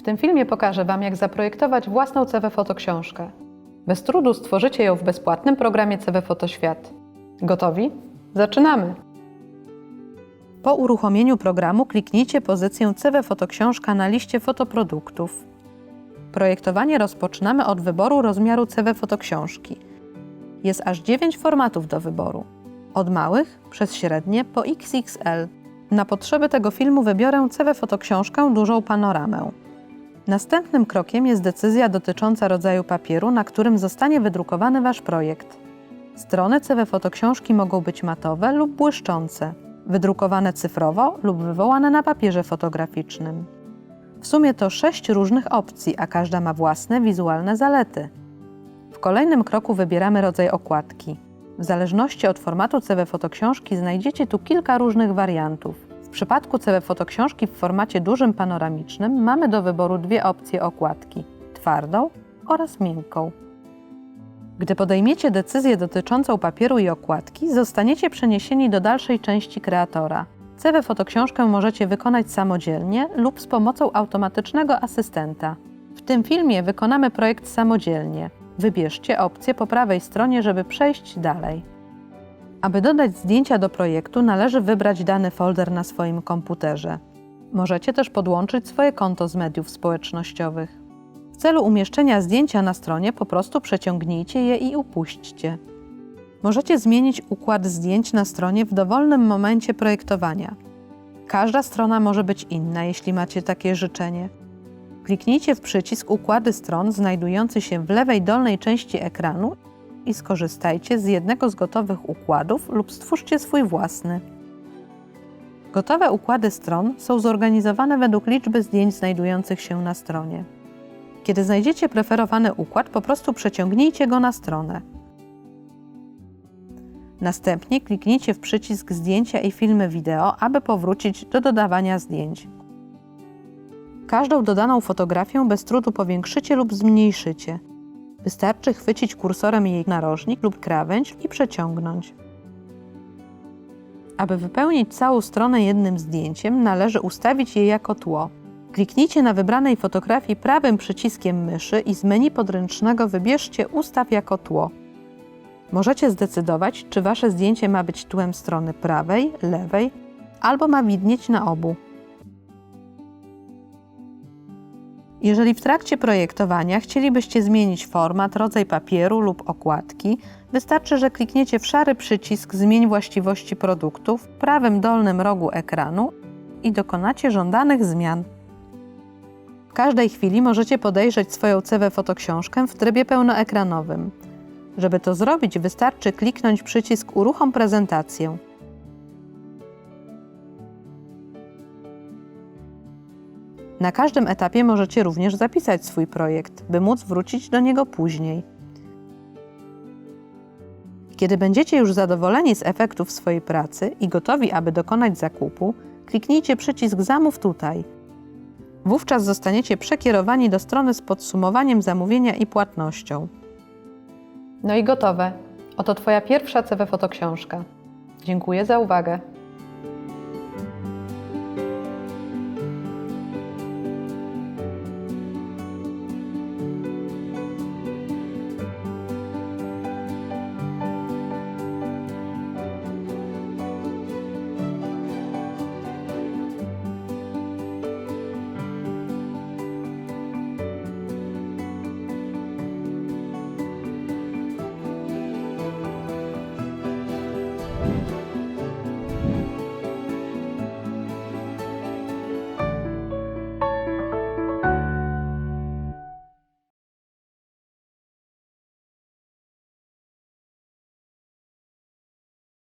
W tym filmie pokażę Wam, jak zaprojektować własną CV Fotoksiążkę. Bez trudu stworzycie ją w bezpłatnym programie CV Fotoświat. Gotowi? Zaczynamy! Po uruchomieniu programu kliknijcie pozycję CV Fotoksiążka na liście fotoproduktów. Projektowanie rozpoczynamy od wyboru rozmiaru CV Fotoksiążki. Jest aż 9 formatów do wyboru. Od małych przez średnie po XXL. Na potrzeby tego filmu wybiorę CV Fotoksiążkę dużą panoramę. Następnym krokiem jest decyzja dotycząca rodzaju papieru, na którym zostanie wydrukowany Wasz projekt. Strony CV Fotoksiążki mogą być matowe lub błyszczące, wydrukowane cyfrowo lub wywołane na papierze fotograficznym. W sumie to sześć różnych opcji, a każda ma własne wizualne zalety. W kolejnym kroku wybieramy rodzaj okładki. W zależności od formatu CV Fotoksiążki znajdziecie tu kilka różnych wariantów. W przypadku CV Fotoksiążki w formacie dużym panoramicznym mamy do wyboru dwie opcje okładki: twardą oraz miękką. Gdy podejmiecie decyzję dotyczącą papieru i okładki, zostaniecie przeniesieni do dalszej części kreatora. CV Fotoksiążkę możecie wykonać samodzielnie lub z pomocą automatycznego asystenta. W tym filmie wykonamy projekt samodzielnie. Wybierzcie opcję po prawej stronie, żeby przejść dalej. Aby dodać zdjęcia do projektu, należy wybrać dany folder na swoim komputerze. Możecie też podłączyć swoje konto z mediów społecznościowych. W celu umieszczenia zdjęcia na stronie po prostu przeciągnijcie je i upuśćcie. Możecie zmienić układ zdjęć na stronie w dowolnym momencie projektowania. Każda strona może być inna, jeśli macie takie życzenie. Kliknijcie w przycisk Układy stron znajdujący się w lewej dolnej części ekranu i skorzystajcie z jednego z gotowych układów lub stwórzcie swój własny. Gotowe układy stron są zorganizowane według liczby zdjęć znajdujących się na stronie. Kiedy znajdziecie preferowany układ, po prostu przeciągnijcie go na stronę. Następnie kliknijcie w przycisk Zdjęcia i filmy wideo, aby powrócić do dodawania zdjęć. Każdą dodaną fotografię bez trudu powiększycie lub zmniejszycie. Wystarczy chwycić kursorem jej narożnik lub krawędź i przeciągnąć. Aby wypełnić całą stronę jednym zdjęciem, należy ustawić je jako tło. Kliknijcie na wybranej fotografii prawym przyciskiem myszy i z menu podręcznego wybierzcie Ustaw jako tło. Możecie zdecydować, czy Wasze zdjęcie ma być tłem strony prawej, lewej albo ma widnieć na obu. Jeżeli w trakcie projektowania chcielibyście zmienić format, rodzaj papieru lub okładki, wystarczy, że klikniecie w szary przycisk Zmień właściwości produktu w prawym dolnym rogu ekranu i dokonacie żądanych zmian. W każdej chwili możecie podejrzeć swoją CV fotoksiążkę w trybie pełnoekranowym. Żeby to zrobić, wystarczy kliknąć przycisk Uruchom prezentację. Na każdym etapie możecie również zapisać swój projekt, by móc wrócić do niego później. Kiedy będziecie już zadowoleni z efektów swojej pracy i gotowi, aby dokonać zakupu, kliknijcie przycisk Zamów tutaj. Wówczas zostaniecie przekierowani do strony z podsumowaniem zamówienia i płatnością. No i gotowe. Oto Twoja pierwsza CV fotoksiążka. Dziękuję za uwagę.